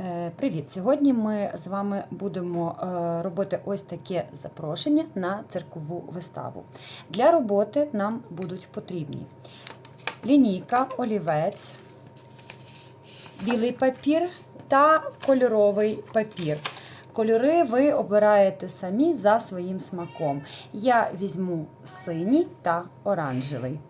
Е, Привіт! Сьогодні ми з вами будемо е, робити ось таке запрошення на циркову виставу. Для роботи нам будуть потрібні лінійка, олівець, білий папір та кольоровий папір. Кольори ви обираєте самі за своїм смаком. Я візьму синій та оранжевий.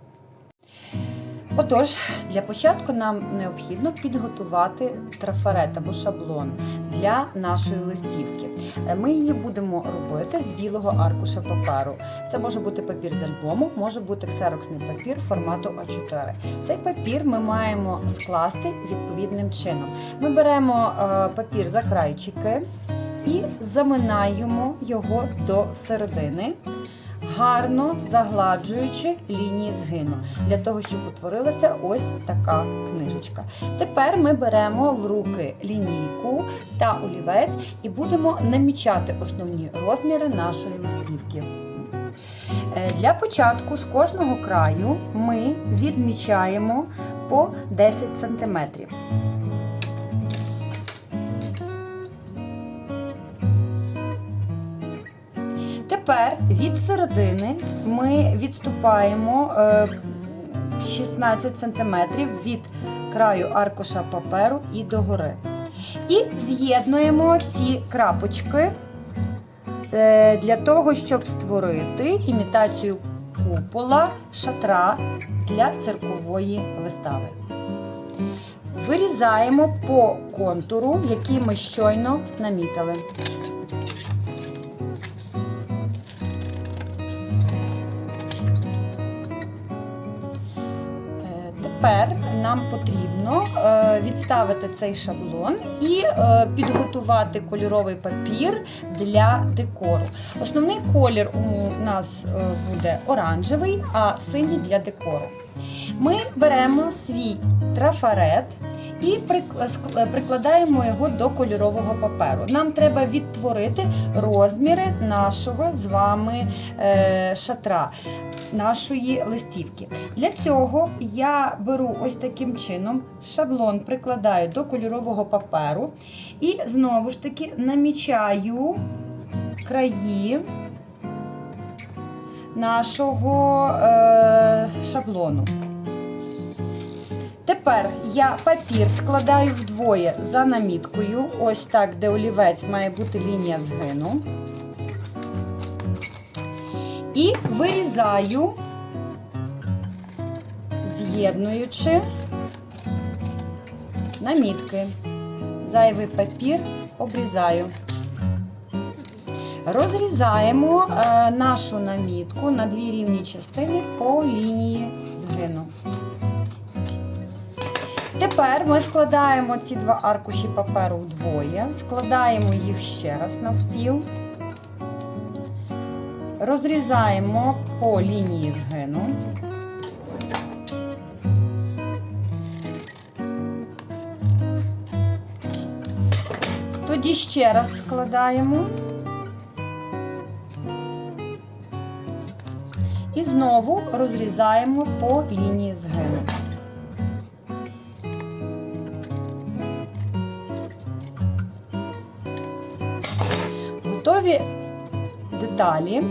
Отож, для початку нам необхідно підготувати трафарет або шаблон для нашої листівки. Е, Ми її будемо робити з білого аркуша паперу. Це може бути папір з альбому, може бути ксероксний папір формату А4. Цей папір ми маємо скласти відповідним чином. Ми беремо е, папір за крайчики і заминаємо його до середини гарно загладжуючи лінії згину, для того, щоб утворилася ось така книжечка. Тепер ми беремо в руки лінійку та олівець і будемо намічати основні розміри нашої листівки. Е, Для початку з кожного краю ми відмічаємо по 10 см. Тепер від середини ми відступаємо е, 16 см від краю аркуша паперу і догори. І з'єднуємо ці крапочки е, для того, щоб створити імітацію купола шатра для циркової вистави. Вирізаємо по контуру, який ми щойно намітили. Тепер нам потрібно е, відставити цей шаблон і е, підготувати кольоровий папір для декору. Основний колір у нас е, буде оранжевий, а синій для декору. Ми беремо свій трафарет і прикладаємо його до кольорового паперу. Нам треба відтворити розміри нашого з вами шатра, нашої листівки. Для цього я беру ось таким чином шаблон, прикладаю до кольорового паперу і знову ж таки намічаю краї нашого е, шаблону. Тепер я папір складаю вдвоє за наміткою, ось так, де олівець має бути лінія згину. І вирізаю, з'єднуючи намітки. Зайвий папір обрізаю. Розрізаємо е, нашу намітку на дві рівні частини по лінії згину. Тепер ми складаємо ці два аркуші паперу вдвоє, складаємо їх ще раз навпіл, розрізаємо по лінії згину. Тоді ще раз складаємо. І знову розрізаємо по лінії згину. Готові деталі.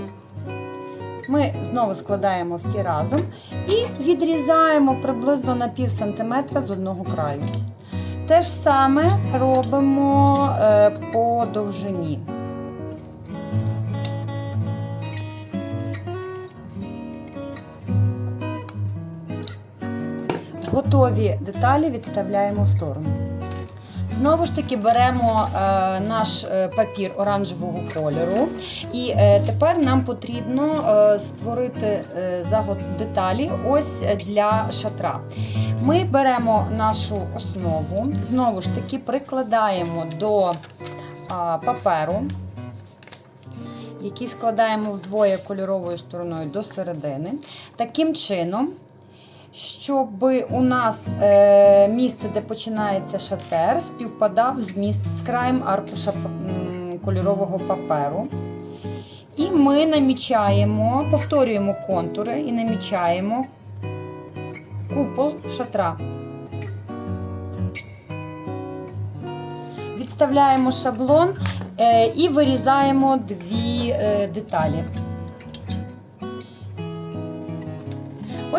Ми знову складаємо всі разом і відрізаємо приблизно на пів сантиметра з одного краю. Те ж саме робимо е, по довжині. Готові деталі відставляємо в сторону. Знову ж таки беремо е, наш е, папір оранжевого кольору, і е, тепер нам потрібно створити загот- деталі ось для шатра. Ми беремо нашу основу, знову ж таки прикладаємо до паперу, який складаємо вдвоє кольоровою стороною до середини. Таким чином щоб у нас е, місце, де починається шатер, співпадав з місць з краєм аркуша кольорового паперу. І ми намічаємо, повторюємо контури і намічаємо купол шатра. Підставляємо шаблон е, і вирізаємо дві е, деталі.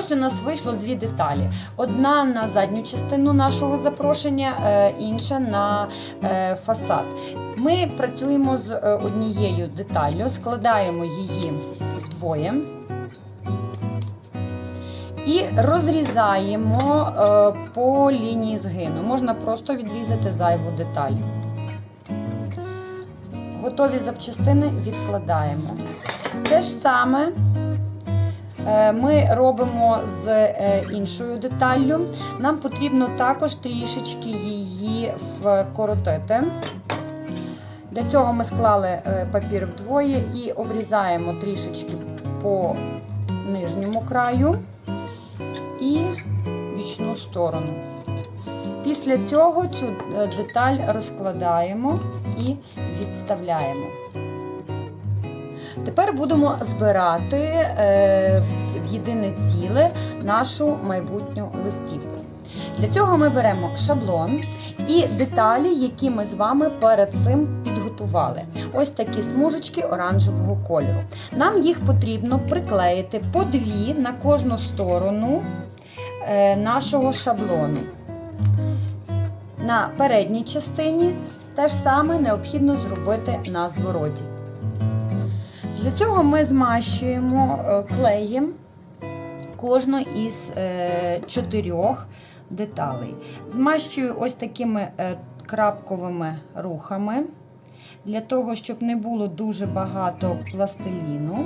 Ось у нас вийшло дві деталі. Одна на задню частину нашого запрошення, е, інша на е, фасад. Ми працюємо з е, однією деталлю, складаємо її вдвоє і розрізаємо по лінії згину. Можна просто відрізати зайву деталь. Готові запчастини відкладаємо. Те ж саме ми робимо з е, іншою деталлю. Нам потрібно також трішечки її вкоротити. Для цього ми склали е, папір вдвоє і обрізаємо трішечки по нижньому краю і бічну сторону. Після цього цю е, деталь розкладаємо і відставляємо. Тепер будемо збирати е, в єдине ціле нашу майбутню листівку. Для цього ми беремо шаблон і деталі, які ми з вами перед цим підготували. Ось такі смужечки оранжевого кольору. Нам їх потрібно приклеїти по дві на кожну сторону е, нашого шаблону. На передній частині те ж саме необхідно зробити на звороті. Для цього ми змащуємо е, клеєм кожну із е, чотирьох деталей. Змащую ось такими е, крапковими рухами, для того, щоб не було дуже багато пластиліну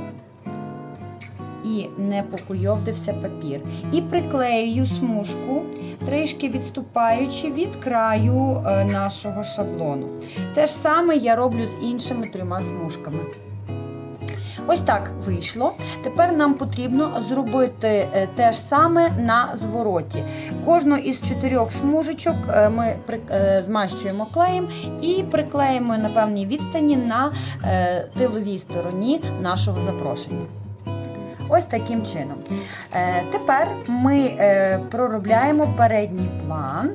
і не покуйовдився папір. І приклеюю смужку, трішки відступаючи від краю нашого шаблону. Те ж саме я роблю з іншими трьома смужками. Ось так вийшло. Тепер нам потрібно зробити е, те ж саме на звороті. Кожну із чотирьох смужечок е, ми е, змащуємо клеєм і приклеїмо на певній відстані на тиловій стороні нашого запрошення. Ось таким чином. Е, Тепер ми е, проробляємо передній план.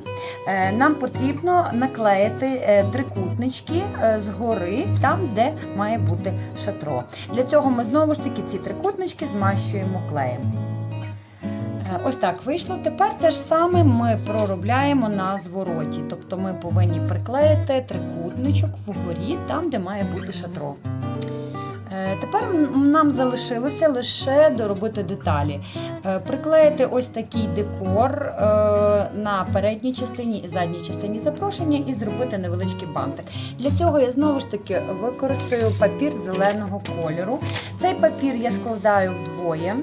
Е, Нам потрібно наклеїти трикутнички згори, там, де має бути шатро. Для цього ми знову ж таки ці трикутнички змащуємо клеєм. Ось так вийшло. Тепер те ж саме ми проробляємо на звороті. Тобто ми повинні приклеїти трикутничок вгорі, там, де має бути шатро. Е, Тепер нам залишилося лише доробити деталі. Е, Приклеїти ось такий декор е, на передній частині і задній частині запрошення і зробити невеличкий бантик. Для цього я знову ж таки використаю папір зеленого кольору. Цей папір я складаю вдвоє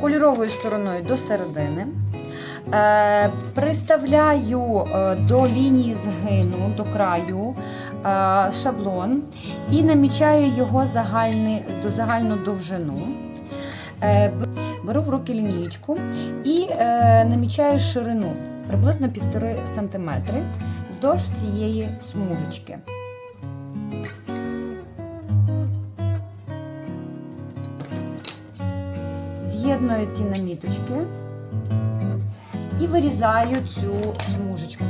кольоровою стороною до середини. Приставляю до лінії згину, до краю шаблон і намічаю його загальний, загальну довжину. Е, беру в руки лінієчку і е, намічаю ширину приблизно 1,5 см вздовж всієї смужечки. З'єдную ці наміточки і вирізаю цю смужечку.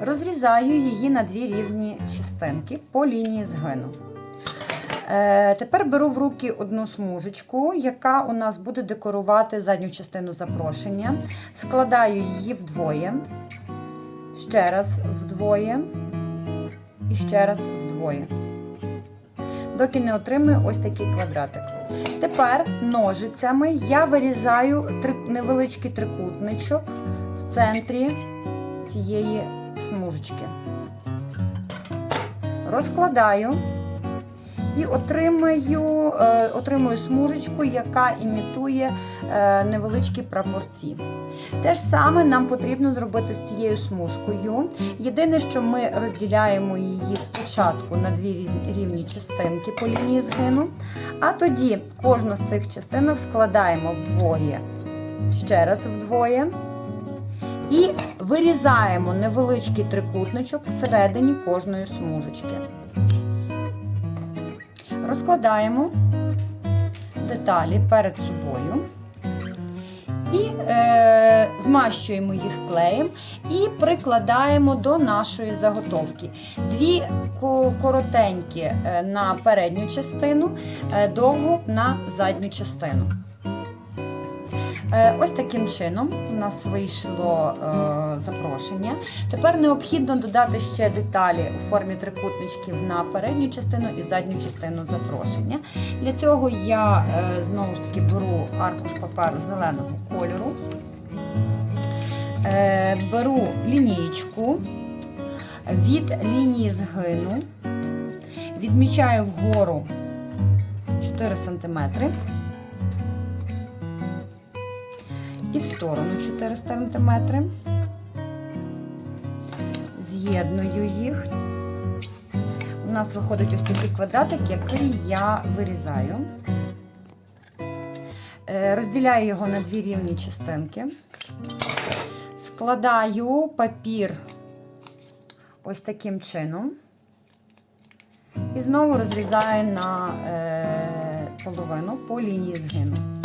Розрізаю її на дві рівні частинки по лінії згину. Е, тепер беру в руки одну смужечку, яка у нас буде декорувати задню частину запрошення. Складаю її вдвоє, ще раз вдвоє і ще раз вдвоє. Доки не отримую ось такий квадратик. Тепер ножицями я вирізаю невеличкий трикутничок в центрі цієї смужечки. Розкладаю і отримую, е, отримую смужечку, яка імітує е, невеличкі прапорці. Те ж саме нам потрібно зробити з цією смужкою. Єдине, що ми розділяємо її спочатку на дві рівні частинки по лінії згину, а тоді кожну з цих частинок складаємо вдвоє, ще раз вдвоє. І вирізаємо невеличкий трикутничок всередині кожної смужечки. Розкладаємо деталі перед собою і е, змащуємо їх клеєм і прикладаємо до нашої заготовки. Дві ко- коротенькі е, на передню частину, е, довгу на задню частину. Е, Ось таким чином у нас вийшло е, запрошення. Тепер необхідно додати ще деталі у формі трикутничків на передню частину і задню частину запрошення. Для цього я е, знову ж таки беру аркуш паперу зеленого кольору, беру лінієчку від лінії згину, відмічаю вгору 4 см. І в сторону 4 см. З'єдную їх. У нас виходить ось такий квадратик, який я вирізаю. Е, Розділяю його на дві рівні частинки. Складаю папір ось таким чином. І знову розрізаю на е, половину по лінії згину.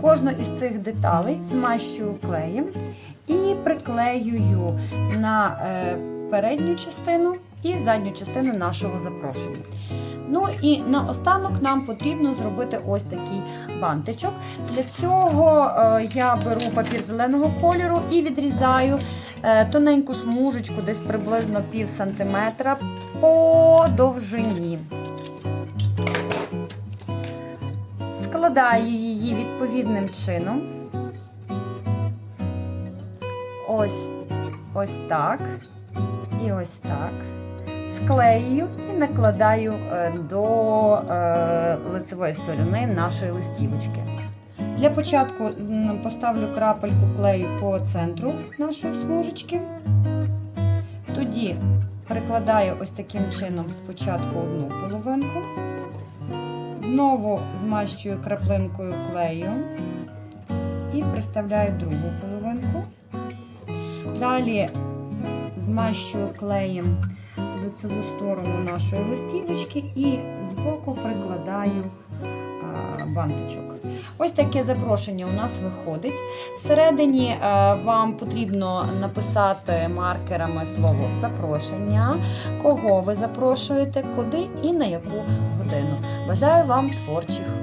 Кожну із цих деталей змащую клеєм і приклеюю на е, передню частину і задню частину нашого запрошення. Ну і наостанок нам потрібно зробити ось такий бантичок. Для цього е, я беру папір зеленого кольору і відрізаю е, тоненьку смужечку, десь приблизно пів сантиметра по довжині. Складаю її відповідним чином. Ось, ось так. І ось так. Склею і накладаю е, до е, лицевої сторони нашої листівочки. Для початку поставлю крапельку клею по центру нашої смужечки. Тоді прикладаю ось таким чином спочатку одну половинку. Знову змащую краплинкою клею і приставляю другу половинку. Далі змащую клеєм лицеву сторону нашої листівочки і збоку прикладаю а, бантичок. Ось таке запрошення у нас виходить. Всередині е, вам потрібно написати маркерами слово запрошення, кого ви запрошуєте, куди і на яку годину. Бажаю вам творчих